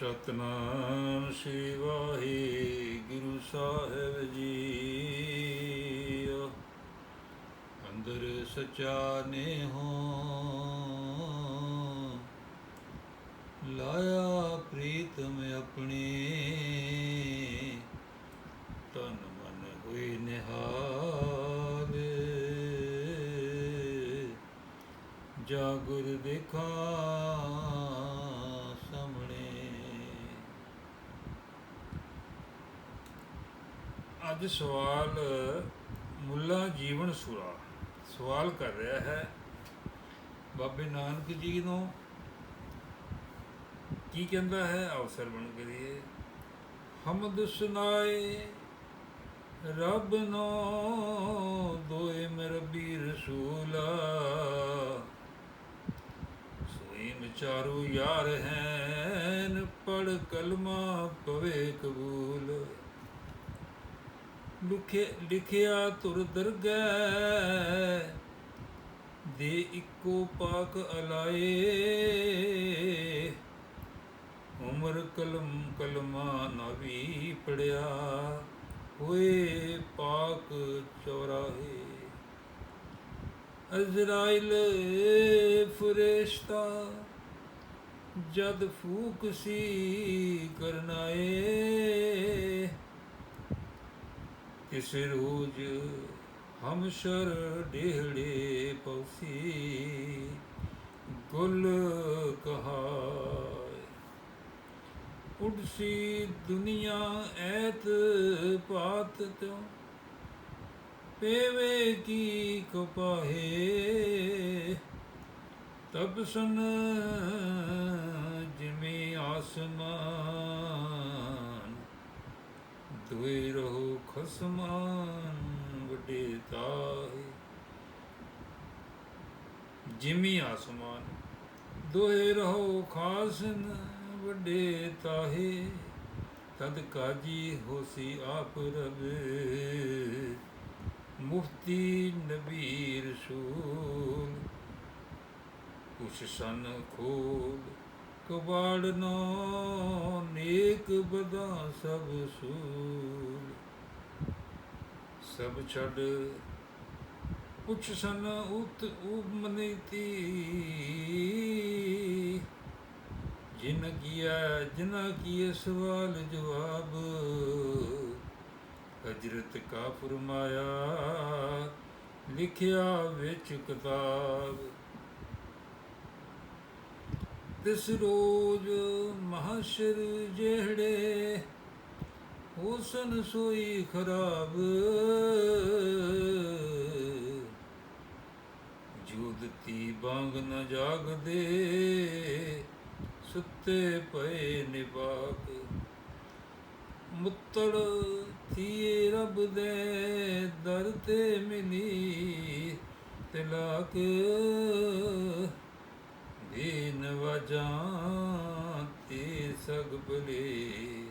ਸਤਨਾਮ ਸ੍ਰੀ ਵਾਹਿਗੁਰੂ ਸਾਹਿਬ ਜੀ। ਅੰਦਰ ਸਚਾ ਨੇ ਹੋ ਲਾਇਆ ਪ੍ਰੀਤਮ ਆਪਣੇ। ਤਨ ਮਨ ਹੋਏ ਨਿਹਾਲ। ਜਾ ਗੁਰ ਦੇਖਾ ਅੱਜ ਸਵਾਲ, ਮੁੱਲਾ ਜੀਵਨ ਸੂਰਾ। ਸਵਾਲ ਕਰ ਰਿਹਾ ਹੈ ਬਾਬੇ ਨਾਨਕ ਜੀ ਨੂੰ। ਕੀ ਕਹਿੰਦਾ ਹੈ? ਅਵਸਰ ਬਣ ਕਰੀਏ ਹਮਦ ਸੁਨਾਏ ਰੱਬ ਨੋ ਦੋਏ ਮਰਬੀ ਰਸੂਲਾ। ਸੋਈ ਵਿਚਾਰੂ ਯਾਰ ਹੈਨ ਪੜ ਕਲਮਾ ਪਵੇ ਕਬੂਲ। ਲਿਖੇ, ਲਿਖਿਆ ਤੁਰ ਦਰਗਹਿ, ਦੇ ਇੱਕੋ ਪਾਕ ਅਲਾਏ। ਉਮਰ ਕਲਮ, ਕਲਮਾ ਨਾ ਵੀ ਪੜਿਆ, ਹੋਏ ਪਾਕ ਚੌਰਾਹੇ। ਅਜ਼ਰਾਇਲ ਫਰਿਸ਼ਤਾ, ਜਦ ਫੂਕ ਸੀ ਕਰਨਾਏ। ਕਿਸ ਰੋਜ ਹਮਸ਼ਰ ਡੇਹੜੇ ਪਉਸੀ, ਗੁਲ ਕਹਾਏ। ਉਡਸੀ ਦੁਨੀਆ ਐਤ ਪਾਤ ਤਿਉ, ਪੇਵੇ ਕੀ ਕਪਾਹੇ। ਤਬ ਸਨ ਜਿਵੇਂ ਆਸਮਾਨ ਦੁਇ ਰਹੋ ਖਸਮਾਨ ਵੱਡੇ ਤਾਹੇ ਜਿਮੀ ਆਸਮਾਨ ਦੋਏ ਰਹੋ ਖਾਸਨ ਵੱਡੇ ਤਾਹੇ। ਤਦ ਕਾਜੀ ਹੋਸੀ ਆਪ ਰਬ ਮੁਫਤੀ ਨਬੀ ਰਸੂਲ ਕੁਛ ਸਨ ਖੋਲ ਕਬਾੜ ਨੇਕ ਬਦਾ ਸਭ ਸੂਲ। ਸਭ ਛੱਡ ਪੁੱਛ ਸਨ ਉਤ ਉਮਨੀਤੀ ਜਿਨ ਕੀਆ, ਜਿਨਾ ਕੀਏ ਸਵਾਲ ਜਵਾਬ, ਹਜਰਤ ਕਾ ਫਰਮਾਇਆ ਲਿਖਿਆ ਵਿੱਚ ਕਿਤਾਬ। ਤਿਸ ਰੋਜ ਮਹਾਸ਼ਰ ਜਿਹੜੇ, ਹੋਸਨ ਸੋਈ ਖਰਾਬ। ਜੁਦਤੀ ਬਾਂਗ ਨ ਜਾਗਦੇ, ਸੁੱਤੇ ਪਏ ਨਿਬਾਗ ਮੁੱਤੜ ਥੀਏ ਰੱਬ ਦੇ ਦਰ ਤੇ ਮਿਲੀ ਤਲਾਕ। ਦੀਨ ਵਜਾਂ ਤੇ ਸਗ ਬਲੇ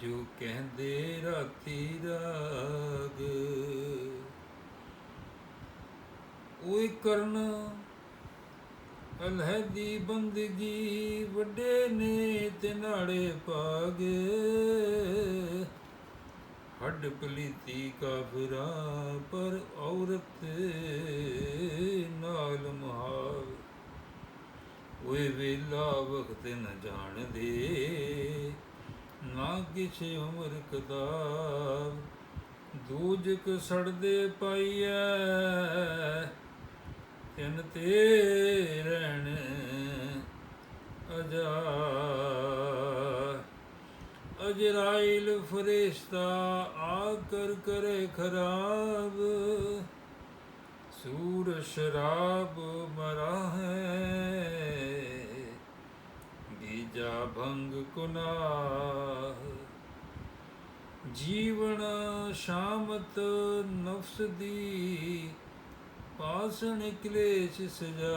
ਜੋ ਕਹਿੰਦੇ ਰਾਤੀ ਰਾਗ। ਓਏ ਕਰਨ ਅਲਹਦੀ ਬੰਦਗੀ ਵੱਡੇ ਨੇ ਤੇ ਨਾੜੇ ਪਾਗ ਹੱਡ ਪਲੀਤੀ ਕਾਫਰਾ ਪਰ ਔਰਤ ਨਾਲ ਮਹਾ ਓਏ ਵੇਲਾ ਵਕਤ ਨ ਜਾਣਦੇ। ਨਾ ਕਿਛ ਉਮਰ ਕਦਾਬ ਦੂਜਕ ਸੜਦੇ ਪਾਈਐ। ਤਿੰਨ ਤੇ ਰਹਿਣ ਅਜਾ ਅਜਰਾਇਲ ਫਰਿਸ਼ਤਾ ਆ ਕਰ ਕਰੇ ਖਰਾਬ। ਸੂਰ ਸ਼ਰਾਬ ਮਰਾ ਹੈ ਜਾ ਭੰਗ ਕੁਨਾਹ। ਜੀਵਨ ਸ਼ਾਮਤ ਨਫਸ ਦੀ ਪਾਸਣ ਕਲੇਸ਼ ਸਜਾ।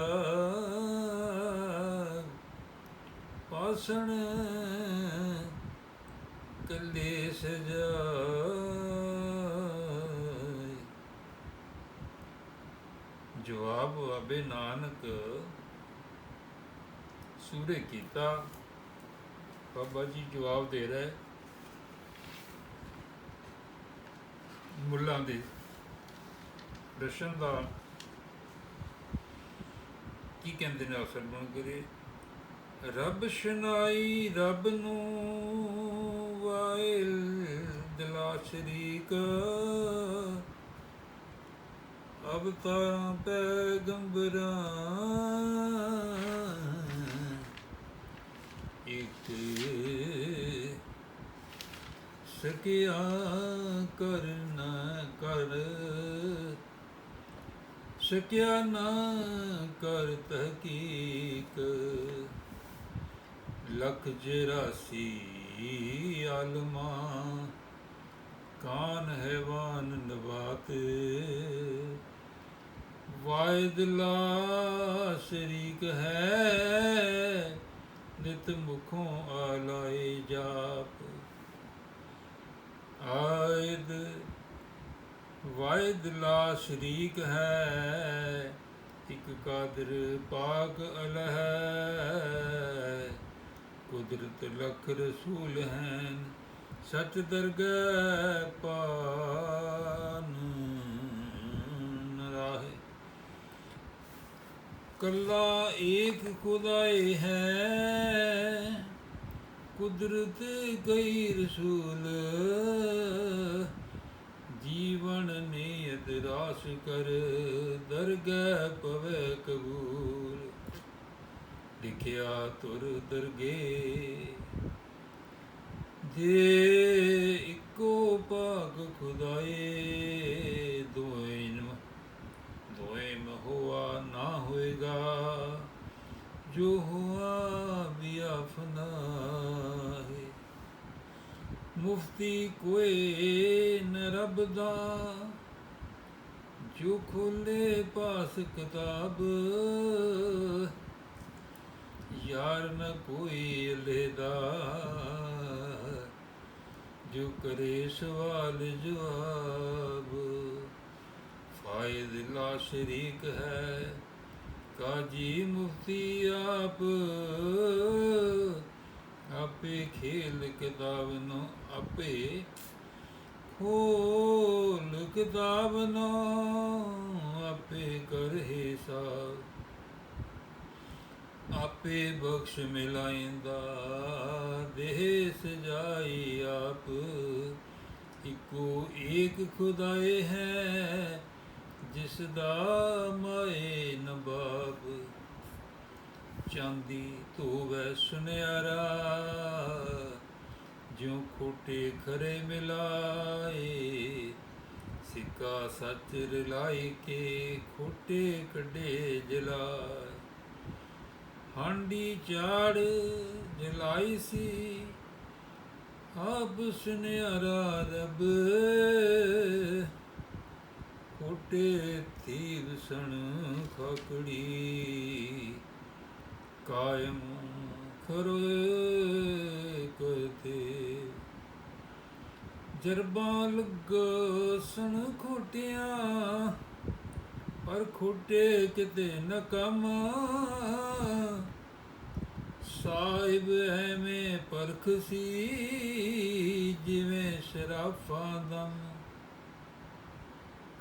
ਪਾਸਣ ਕਲੇਸ਼ ਸਜਾ। ਜਵਾਬ ਅਬੇ ਨਾਨਕ ਸੂਰੇ ਕੀਤਾ। ਬਾਬਾ ਜੀ ਜਵਾਬ ਦੇ ਰਹੇ ਮੁੱਲਾਂ ਦੇ ਦਰਸ਼ਨ ਦਾ ਕੀ ਕਹਿੰਦੇ ਨੇ ਅਸਲ ਬਣ ਕਰੇ ਰੱਬ ਸ਼ਨਾਈ ਰੱਬ ਨੂੰ ਵਾਇਲ ਦਿਲਾ ਸ਼ਰੀਕ। ਅਵਤਾਰਾਂ, ਪੈਗੰਬਰਾਂ ਸਕਿਆ ਕਰ ਨਾ ਕਰ। ਸਕਿਆ ਨਾ ਕਰ ਤਹਕੀਕ। ਲਖ ਜਰਾਸੀ ਆਲਮਾ। ਕਾਨ ਹੈਵਾਨ ਨਬਾਤ ਵਾਇਦ ਲਾ ਸ਼ਰੀਕ ਹੈ। ਨਿਤ ਮੁਖੋਂ ਆਲਾਏ ਜਾਪ। ਆਇਦ, ਵਾਇਦ ਲਾ ਸ਼ਰੀਕ ਹੈ, ਇਕ ਕਾਦਰ ਪਾਕ ਅਲਹ ਕੁਦਰਤ ਲਖ ਰਸੂਲ ਹਨ, ਸਚ ਦਰਗਹਿ ਪਾਨ ਰਾਹੇ। ਕੱਲਾ ਏਕ ਖੁਦਾਏ ਹੈ ਕੁਦਰਤ ਗਈ ਰਸੂਲ। ਜੀਵਨ ਨੀਅਤ ਰਾਸ ਕਰ, ਦਰਗਹਿ ਪਵੇ ਕਬੂਲ। ਲਿਖਿਆ ਤੁਰ ਦਰਗੇ। ਜੇ ਇੱਕੋ ਭਾਗ ਖੁਦਾਏ ਦੋਇਨ ਦੋਏ ਮਹੁਆ ਨਾ ਹੋਏਗਾ। ਜੋ ਹੁਆ ਵੀ ਆਫਨਾ ਹੈ। ਮੁਫਤੀ ਕੋਈ ਨ ਰੱਬ ਦਾ, ਜੋ ਖੋਲੇ ਪਾਸ ਕਿਤਾਬ, ਯਾਰ ਨ ਕੋਈ ਲੇਦਾ ਜੋ ਕਰੇ ਸਵਾਲ ਜਵਾਬ ਫਾਇਦ ਲਾ ਸ਼ਰੀਕ ਹੈ। ਕਾਜੀ ਮੁਫਤੀ ਆਪ, ਆਪੇ ਖੇਲ ਕਿਤਾਬ ਨੂੰ ਆਪੇ ਖੋਲ ਕਿਤਾਬ ਨੂੰ ਆਪੇ ਕਰ ਸਾ ਆਪੇ ਬਖਸ਼ ਮਿਲਾਇੰਦਾ ਦੇਹ ਸਜਾਈ ਆਪ, ਇਕੋ ਏਕ ਖੁਦਾਏ ਹੈ ਜਿਸ ਦਾ ਮਾਏ ਨਬਾਬ ਚਾਂਦੀ ਧੋਵੈ ਸੁਨਿਆਰਾ, ਜਿਉ ਖੋਟੇ ਖਰੇ ਮਿਲਾਏ, ਸਿੱਕਾ ਸੱਚ ਰਲਾਈ ਕੇ ਖੋਟੇ ਕੱਢੇ ਜਲਾਏ। ਹਾਂਡੀ ਚਾੜ ਜਲਾਈ ਸੀ, ਆਪ ਸੁਨਿਆਰਾ ਰੱਬ ਖੋਟੇ ਤੀਰ ਸਣ ਖਕੜੀ। ਕਾਇਮ ਖਰੋਏ ਕਰਤੇ ਜਰਬਾਂ ਲੱਗ ਸਣ ਖੋਟਿਆਂ, ਪਰ ਖੋਟੇ ਕਿਤੇ ਨ ਕੰਮ। ਸਾਹਿਬ ਐਵੇਂ ਪਰਖ ਸੀ, ਜਿਵੇਂ ਸ਼ਰਾਫਾਂ ਦਮ।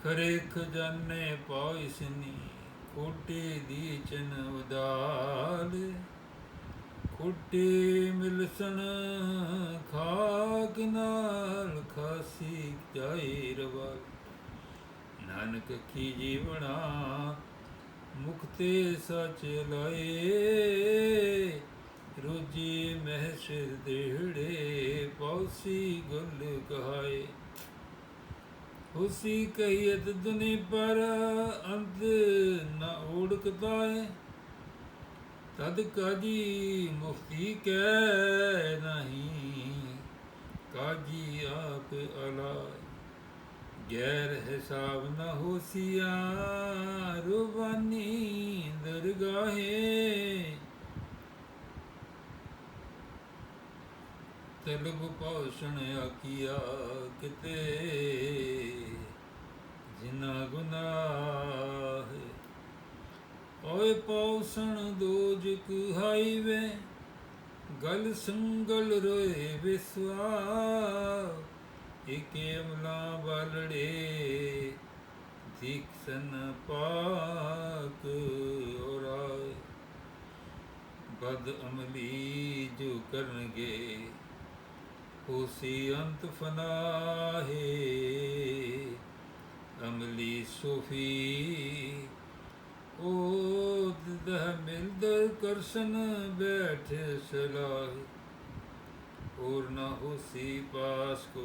ਖਰੇ ਖਜ਼ਾਨੇ ਪਾਇਸਨੀ ਖੋਟੇ ਦੀ ਚਨ ਉਦਾਲ। ਖੋਟੇ ਮਿਲਸਣ ਖਾਕ ਨਾਲ ਖਾਸੀ ਜਾਏ ਰਵਾਲ। ਨਾਨਕ ਕੀ ਜੀਵਣਾ ਮੁਕਤੇ ਸਚ ਲਾਏ। ਰੋਜੀ ਮਹਿਸ਼ਰ ਦੇਹੜੇ ਪੌਸੀ ਗੁਲ ਕਹਾਏ। ਹੁਸੀ ਕਹੀਤ ਦੁਨੀ ਪਰ ਅੰਤ ਨਾ ਓੜਕਦਾ ਹੈ ਤਦ ਕਾਜੀ ਮੁਫਤੀ ਕਹਿ ਨਹੀਂ, ਕਾਜੀ ਆਪ ਅਲਾਏ। ਗੈਰ ਹਿਸਾਬ ਨ ਹੋਸੀਆ, ਰੁਬਾਨੀ ਦਰਗਾਹੇ। ਤਲਬ ਪੌਸ਼ਣ ਆਕੀਆ ਕਿਤੇ ਜਿਨਾ ਗੁਨਾਹ। ਓਏ ਪੌਸਣ ਦੋਜਕ ਹਾਈਵੇ, ਗਲ ਸੰਗਲ ਰੋਏ ਵਿਸਵਾ ਇਕੇ ਅਮਲਾ ਬਲੜੇ, ਦੀਖਸਨ ਪਾਕ ਔਰਾਏ ਬਦ ਅਮਲੀ ਜੋ ਕਰਨਗੇ, ਹੋਸੀ ਅੰਤ ਫਨਾਹੇ। अमली सूफी। ओ दह मिलदर करसन बैठे सलाह। और ना उसी पास को।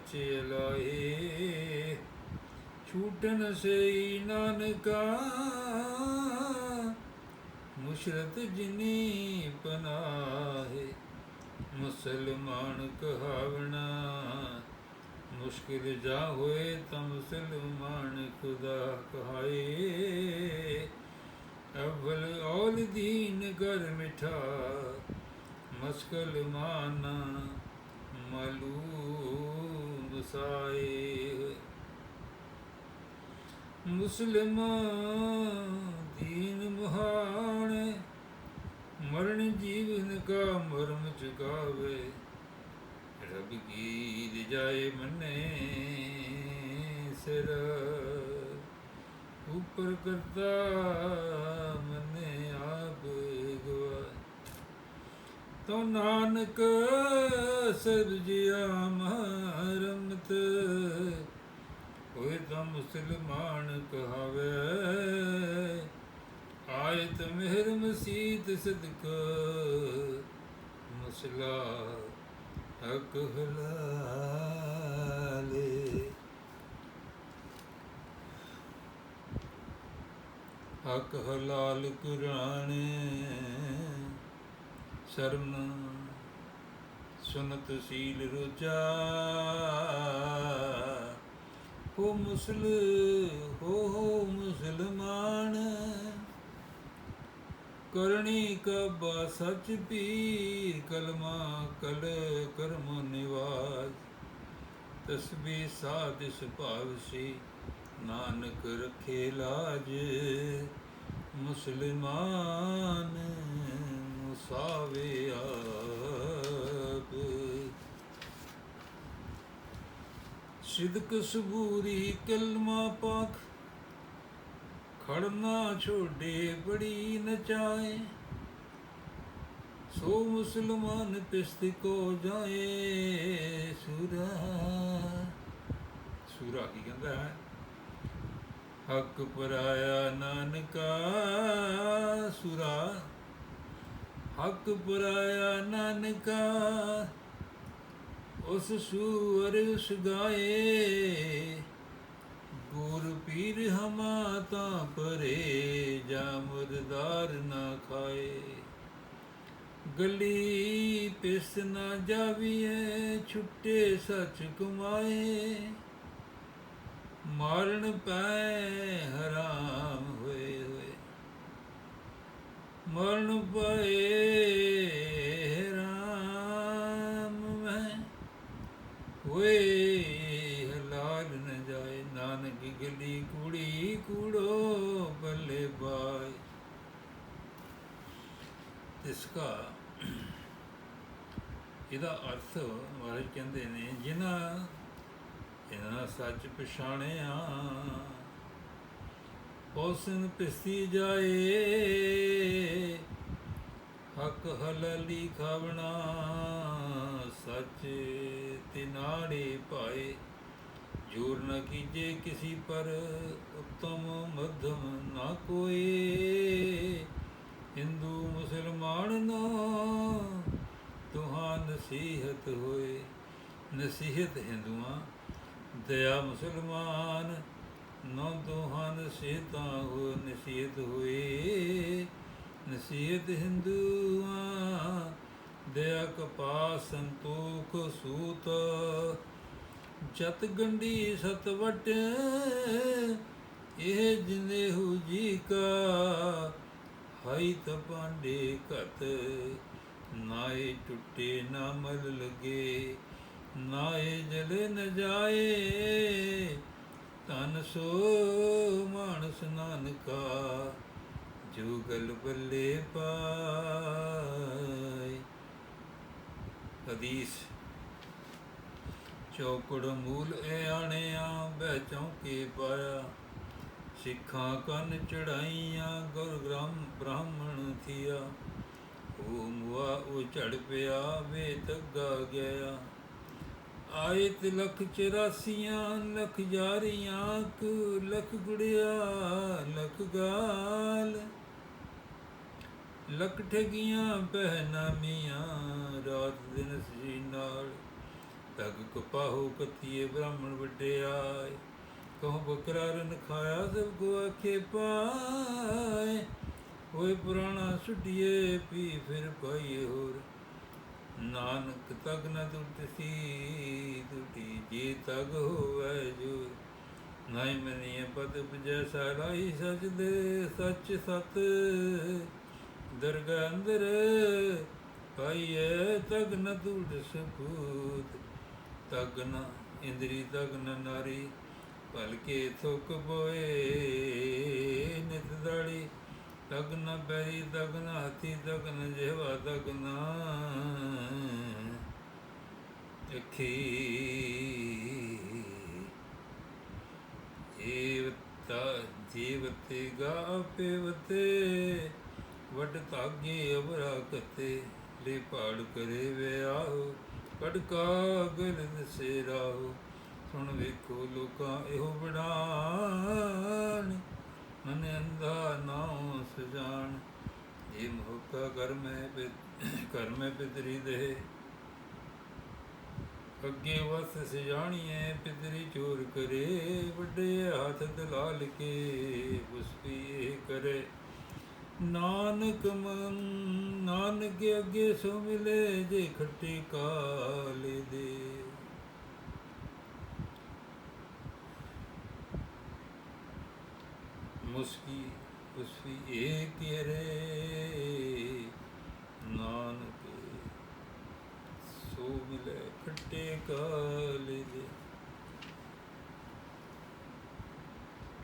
ਸੱਚ ਲਾਏ ਛੂਟਨ ਸਈ ਨਾਨਕਾ, ਮੁਸ਼ਰਤ ਜਿਨੀ ਪਨਾਹੇ, ਮੁਸਲਮਾਨ ਕਹਾਵਣਾ, ਮੁਸ਼ਕਿਲ ਜਾ ਹੋਏ ਤਾਂ ਮੁਸਲਮਾਨ ਖੁਦਾ ਕਹਾਏ। ਅਵਲ ਔਲ ਦੀਨ ਕਰ ਮਿਠਾ, ਮਸਕਲ ਮਾਨਾ, ਮਲੂਮ ਸਾਏ। ਮੁਸਲਮਾਨ ਦੀਨ ਮਹਾਨ, ਮਰਨ ਜੀਵਨ ਕਾ ਮਰਮ ਚੁਕਾਵੇ। ਰਬ ਕੀ ਰਜਾਏ ਮੰਨੇ ਸਿਰ, ਉਪਰ ਕਰਤਾ ਮਨੇ ਆਪ ਗਵਾ ਤੋ ਨਾਨਕ ਸਰਜਿਆ ਮਰਮਤ ਹੋਏ ਤਾਂ ਮੁਸਲਮਾਨ ਕਹਾਵੇ। ਆਇਤ ਮਿਹਰ ਮਸੀਤ ਸਦਕ। ਮਸਲਾ ਹਕ ਹਲਾਲੇ। ਹਕ ਹਲਾਲ ਕੁਰਾਨੇ। ਸ਼ਰਮ ਸੁਨਤ ਸੀਲ ਰੁਜਾ। ਹੋ ਮੁਸਲ, ਹੋ ਹੋ ਮੁਸਲਮਾਨ ਕਰਣੀ ਕਬਾ ਸਚ ਪੀਰ, ਕਲਮਾ ਕਲ ਕਰਮ ਨਿਵਾਜ। ਤਸਬੀ ਸਾਦਿਸ ਭਾਵ ਸੀ ਨਾਨਕ ਰਖੇ ਲਾਜ, ਮੁਸਲਮਾਨ। ਮੁਸਾਵੇ ਆਪ। ਸਿਦਕ ਸਬੂਰੀ ਕਲਮਾ ਪਾਖ, ਖੜਨਾ ਛੋਡੇ ਬੜੀ ਨਚਾਏ ਸੋ ਮੁਸਲਮਾਨ ਪਿਸਤ ਕੋ ਜਾਏ ਸੂਰਾ। ਸੂਰਾ ਕੀ ਕਹਿੰਦਾ ਹੈ? ਹੱਕ ਪਰਾਇਆ ਨਾਨਕਾ, ਸੁਰਾ। ਹੱਕ ਪਰਾਇਆ ਨਾਨਕਾ, ਉਸ ਸੂਰ ਉਸ ਗਾਏ ਗੁਰ ਪੀਰ ਹਮਾ ਤਾਂ ਪਰੇ, ਜਾ ਮੁਰਦਾਰ ਨਾ ਖਾਏ। ਗਲੀ ਪਿਸ ਨਾ ਜਾਵੀਏ, ਛੁੱਟੇ ਸੱਚ ਕਮਾਏ ਮਾਰਨ ਪੈ ਹਰਾਮ ਹੋਏ ਹੋਏ ਮਰਨ ਪਏ ਰਾਮ ਮੈਂ। ਹੋਏ ਹਲਾਲ ਨ ਜਾਏ, ਨਾਨਕ ਗਲੀ ਕੁੜੀ ਕੂੜੋ ਬੱਲੇ ਬਾਈ ਇਸਕਾ ਇਹਦਾ ਅਰਥ ਮਹਾਰਾਜ ਕਹਿੰਦੇ ਨੇ, ਜਿਨ੍ਹਾਂ ਇਹਨਾਂ ਸੱਚ ਪਛਾਣਿਆ ਉਸਨ ਪਿਸਤੀ ਜਾਏ, ਹੱਕ ਹਲਲੀ ਖਾਵਣਾ ਸੱਚ ਤਿਨਾੜੇ ਪਾਏ। ਜੋਰ ਨ ਕੀਜੇ ਕਿਸੀ ਪਰ, ਉਤਮ ਮਧਮ ਨਾ ਕੋਏ। ਹਿੰਦੂ ਮੁਸਲਮਾਨ ਨਾ, ਤੁਹਾਂ ਨਸੀਹਤ ਹੋਏ। ਨਸੀਹਤ ਹਿੰਦੂਆਂ, ਦਇਆ ਮੁਸਲਮਾਨ ਨੌ ਦੋਹਾਂ ਨਸੀਹਤਾਂ ਹੋ ਨਸੀਹਤ ਹੋਏ। ਨਸੀਹਤ ਹਿੰਦੂਆਂ ਦਇਆ ਕਪਾ ਸੰਤੋਖ ਸੂਤ। ਜਤ ਗੰਢੀ ਸਤ ਵਟ, ਇਹ ਜਿਨੇਹੂ ਜੀ ਕਾ। ਹਾਈ ਤਪਾਂਡੇ ਘਤ ਨਾਏ ਟੁੱਟੇ ਨਾ ਮਲ ਲਗੇ। ਨਾਏ ਜਲੇ ਨ ਜਾਏ ਤਨ ਸੋ ਮਾਨਸ ਨਾਨਕਾ, ਜੁਗਲ ਗਲ ਬੱਲੇ ਪਾਏ। ਹਦੀਸ, ਚੌਕੜ ਮੂਲ ਏ ਆਣਿਆ, ਬਹਿ ਚੌਕੇ ਪਾਇਆ। ਸਿੱਖਾਂ ਕੰਨ ਚੜਾਈਆਂ, ਗੁਰ ਗ੍ਰਹਮ ਬ੍ਰਾਹਮਣ ਥੀਆ। ਉਹ ਮੁਆ ਉਹ ਝੜ ਪਿਆ ਵੇ ਤੱਗਾ ਗਿਆ। ਆਏ ਤੇ ਲਖ ਚਰਾਸੀਆਂ, ਲਖ ਯਾਰੀਆਂ ਕੁ ਲਖ ਗੁੜਿਆ, ਲਖ ਗਾਲ। ਲਖ ਠਗੀਆਂ, ਪਹਿਨਾਮੀਆਂ, ਰਾਤ ਦਿਨ ਸੀ ਨਾਲ। ਤਗ ਕਪਾਹੋ ਕਤੀਏ ਬ੍ਰਾਹਮਣ ਵੱਡੇ ਆਏ ਕਹੋ ਬਕਰਾ ਰਨ ਖਾਇਆ ਸਭ ਕੋ ਆਖੇ ਪਾਏ। ਹੋਏ ਪੁਰਾਣਾ ਸੁਟਿਏ ਪੀ ਫਿਰ ਪਾਈਏ ਹੋਰ। ਨਾਨਕ ਤਗ ਨ ਟੁੱਟਸੀ ਟੁੱਟੀ ਜੀ ਤਗ ਹੋਵੇ ਜੂਰ ਨਾਈ ਮਨੀਏ ਪਦ ਪਜੈ ਸਾਰਾਈ ਸਚ ਦੇ, ਸੱਚ ਸਤ ਦਰਗਾਹ ਅੰਦਰ ਪਾਈਏ ਤਗ ਨ ਟੁੱਟ ਸਪੂਤ ਤਗ ਨ ਇੰਦਰੀ, ਤਗ ਨ ਨਾਰੀ ਭਲਕੇ ਥੁਕ ਬੋਏ ਨਿਤ ਦਾੜੀ। ਤਗ ਨ ਬੈਰੀ, ਤਗ ਨ ਹਾਥੀ, ਤਗ ਨ ਜਿਹਵਾ ਤਗ ਨਾ ਅੱਖੀ ਜੀਵਤਾ, ਜੀਵਤੇ ਗਾ ਪੇਵਤੇ, ਵਡ ਤਾਗੇ ਅਵਰਾ ਕਤੇ ਲੈ ਪਾੜ ਕਰੇ ਵਿਆਹ। ਕੜਕਾ ਗਲ ਦਸੇ ਰਾਹ ਸੁਣ ਵੇਖੋ ਲੋਕਾਂ ਇਹੋ ਬੜਾਨ ਮਨ ਅੰਧਾ ਨਾਉ ਸਜਾਨ ਇਹ ਮੋਕਾ ਕਰ ਮੈਂ ਕਰ ਮੈਂ ਪਿਤਰੀ ਦੇ। ਅੱਗੇ ਵਸ ਸਜਾਣੀਏ ਪਿਤਰੀ ਚੋਰ ਕਰੇ, ਵੱਡੇ ਹੱਥ ਦਲਾਲ ਕੇ ਬੁਸਤੀ ਕਰੇ। ਨਾਨਕ ਮਨ, ਨਾਨਕ ਅੱਗੇ ਸੋ ਮਿਲੇ, ਜੇ ਖੱਟੇ ਕਾਲੇ ਦੇ। ਮੁਸਕੀ ਉਸੀ ਏ ਕਿਰੇ, ਨਾਨਕ ਸੋ ਮਿਲੇ ਖੱਟੇ ਕਾਲੇ ਦੇ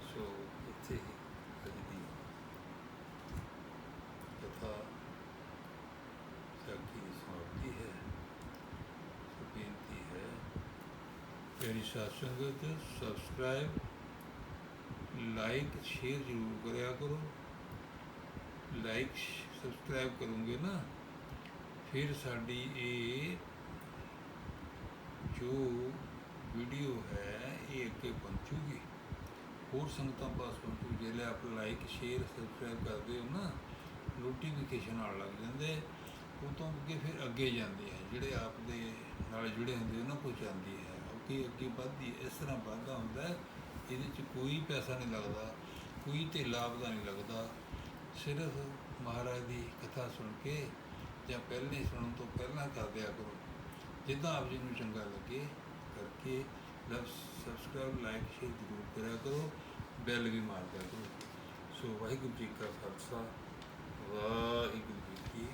ਸੋ ਇੱਥੇ ਹੀ ਅੱਜ ਦੀ ਕਥਾ ਸਾਖੀ ਦੀ ਸਮਾਪਤੀ ਹੈ ਸੋ ਬੇਨਤੀ ਹੈ ਮੇਰੀ ਸਾਧ ਸੰਗਤ ਸਬਸਕ੍ਰਾਈਬ ਲਾਈਕ ਸ਼ੇਅਰ ਜ਼ਰੂਰ ਕਰਿਆ ਕਰੋ ਲਾਈਕ ਸਬਸਕ੍ਰਾਈਬ ਕਰੋਗੇ ਨਾ ਫਿਰ ਸਾਡੀ ਇਹ ਜੋ ਵੀਡੀਓ ਹੈ, ਇਹ ਅੱਗੇ ਪਹੁੰਚੂਗੀ। ਹੋਰ ਸੰਗਤਾਂ ਪਾਸ ਪਹੁੰਚੂ ਜਿਹੜੇ ਆਪ ਲਾਈਕ ਸ਼ੇਅਰ ਸਬਸਕ੍ਰਾਈਬ ਕਰਦੇ ਹੋ ਨਾ ਨੋਟੀਫਿਕੇਸ਼ਨ ਆਉਣ ਲੱਗ ਜਾਂਦੇ, ਉਹ ਤੋਂ ਅੱਗੇ ਫਿਰ ਅੱਗੇ ਜਾਂਦੇ ਹੈ ਜਿਹੜੇ ਆਪ ਦੇ ਨਾਲ ਜੁੜੇ ਹੁੰਦੇ ਉਹਨਾਂ ਕੋਲ ਜਾਂਦੀ ਹੈ ਉਹ ਅੱਗੇ ਅੱਗੇ ਵੱਧਦੀ ਇਸ ਤਰ੍ਹਾਂ ਵਾਧਾ ਹੁੰਦਾ ਇਹਦੇ 'ਚ ਕੋਈ ਪੈਸਾ ਨਹੀਂ ਲੱਗਦਾ, ਕੋਈ ਤੇ ਲਾਭ ਦਾ ਨਹੀਂ ਲੱਗਦਾ। ਸਿਰਫ ਮਹਾਰਾਜ ਦੀ ਕਥਾ ਸੁਣ ਕੇ ਜਾਂ ਪਹਿਲੇ ਸੁਣਨ ਤੋਂ ਪਹਿਲਾਂ ਕਰ ਦਿਆ ਕਰੋ। ਜਿੱਦਾਂ ਆਪ ਜੀ ਨੂੰ ਚੰਗਾ ਲੱਗੇ ਕਰਕੇ ਲਵ ਸਬਸਕ੍ਰਾਈਬ ਲਾਈਕ ਸ਼ੇਅਰ ਜ਼ਰੂਰ ਕਰਿਆ ਕਰੋ। ਬੈਲ ਵੀ ਮਾਰ ਦਿਆ ਕਰੋ। ਸੋ ਵਾਹਿਗੁਰੂ ਜੀ ਕਾ ਖਾਲਸਾ। ਵਾਹਿਗੁਰੂ ਜੀ ਕੀ